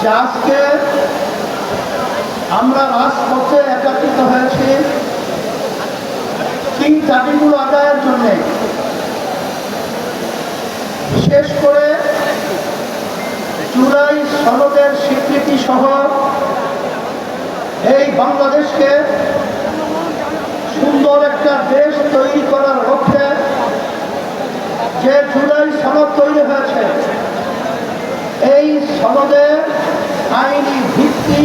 যে আজকে আমরা রাজপথে একাত্রিত হয়েছি এই দাবিগুলো আদায়ের জন্যে। বিশেষ করে জুলাই সনদের স্বীকৃতি সহ এই বাংলাদেশকে সুন্দর একটা দেশ তৈরি করার লক্ষ্যে যে জুলাই সনদ তৈরি হয়েছে এই সনদে আইনি ভিত্তি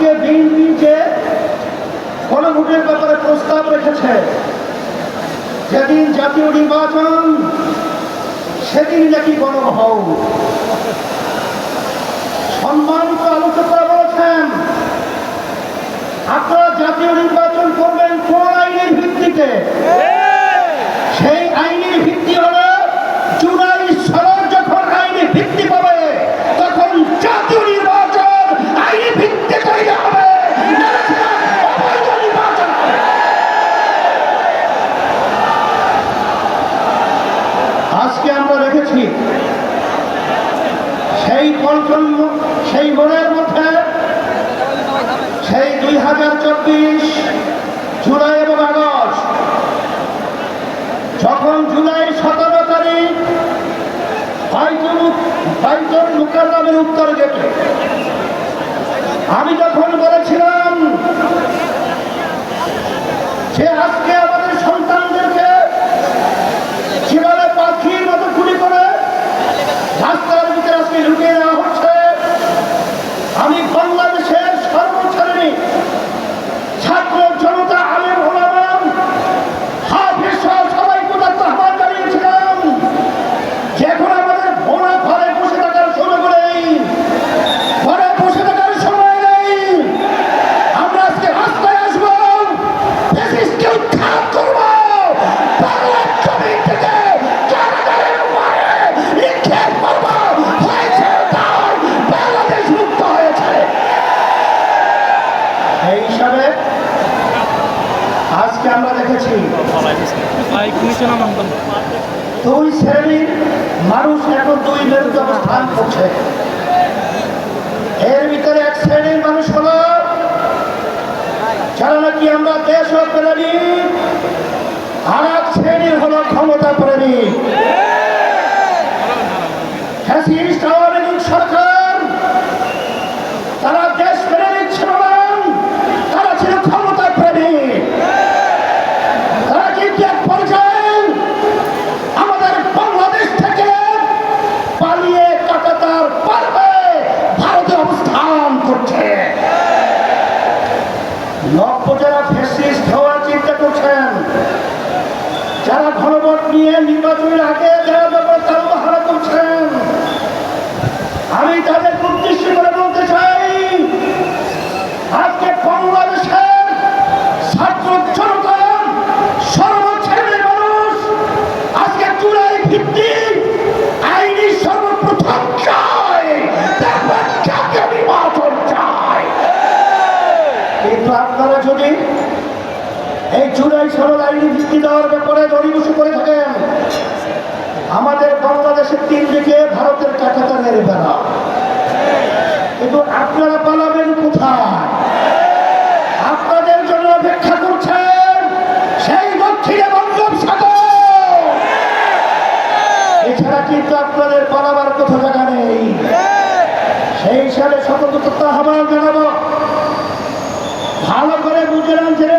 আজকে বিএনপি যে গণভোটের ব্যাপারে প্রস্তাব রেখেছে। যেদিন জাতীয় নির্বাচন সেদিন নাকি গণভোট সম্মানিত আলোচকরা বলেছেন আপনারা জাতীয় নির্বাচন করবেন কোন আইনের ভিত্তিতে। সেই আইনের ভিত্তি হলো জুলাই সনদ যখন আইনি ভিত্তি পাবে তখন জাতীয় নির্বাচন আইনি ভিত্তি তৈরি হবে নাহলে সেটা অবৈধ নির্বাচন হবে। আজকে আমরা দেখেছি সেই পঞ্চম সেই মনের মধ্যে সেই দুই হাজার চব্বিশ জুলাই এবং আগস্ট যখন জুলাই সতেরো তারিখ বাইতুল বাইতুল মুকাদ্দামের উত্তর গেটে আমি যখন দুই শ্রেণির মানুষ এখন দুই অবস্থান করছে। এর ভিতরে এক শ্রেণির মানুষ হলো যারা নাকি আমরা দেশ প্রেমী আর এক শ্রেণির হলো ক্ষমতা প্রেমী। আওয়ামী সরকার তারা দেশ প্রেমিক ছিল না তারা ছিল ক্ষমতা প্রেমী তারা কিন্তু এক পর্যায়ে আমাদের বাংলাদেশ থেকে পালিয়ে কাটাতার পারবে অবস্থান করছে। যারা ফেসিস্ট হওয়ার চিন্তা করছেন। যারা ঘনবট নিয়ে নির্বাচনের আগে যারা ব্যাপার তারা বাহারা করছেন আমি তাদের উদ্দেশ্য করে বলতে চাই আজকে বাংলাদেশের ছাত্র জনতা সর্বশ্রেণীর মানুষ আজকে চূড়াই ভিত্তিক আইনি সর্বপ্রথম চায় তারপর জাতীয় নির্বাচন চায় কিন্তু আপনারা যদি এই আইনি ভিত্তি দেওয়ার ব্যাপারে দরিবসু করে থাকেন। আমাদের বাংলাদেশের তিন দিকে ভারতের কাকাতা মেরে বেড়া কিন্তু আপনারা পালাবেন কোথায়? আপনাদের জন্য অপেক্ষা করছেন সেই দক্ষিণে বঙ্গোপসাগর এছাড়া কিন্তু আপনাদের পালাবার কোথা জায়গা নেই। সেই হিসাবে সতর্কতা আহ্বান জানাব। ভালো করে বুঝে নেন, জেনে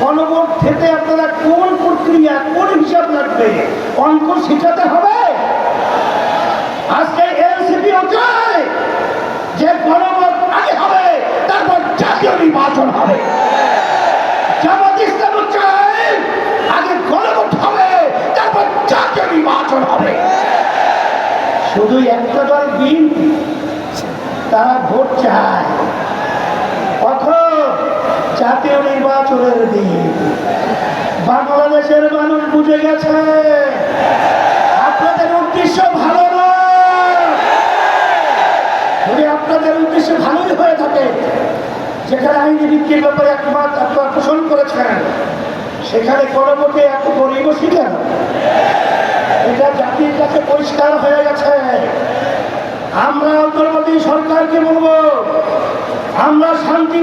গণভোট থেকে আপনারা কোন প্রক্রিয়া, কোন হিসাব লাগবে? অঙ্ক শিখাতে হবে। আজকে এনসিপিও চায় যে গণভোট আগে হবে, তারপর জাতীয় নির্বাচন হবে। জামাত ইসলামও চায় আগে গণভোট হবে, তারপর জাতীয় নির্বাচন হবে। শুধু একটা দল বিএনপি তারা ভোট চায়। জাতীয় নির্বাচনের দিন। বাংলাদেশের মানুষ বুঝে গেছে, আপনাদের উদ্দেশ্য ভালো না যদি আপনাদের উদ্দেশ্য ভালোই হয়ে থাকে, যেখানে আইনি ভিত্তির ব্যাপারে একমত আপনারা পোষণ করেছেন, সেখানে গণভোটে এত গরিবসী কেন? এটা জাতির কাছে পরিষ্কার হয়ে গেছে। আমরা অন্তর্বর্তী সরকারকে বলব, আমরা শান্তি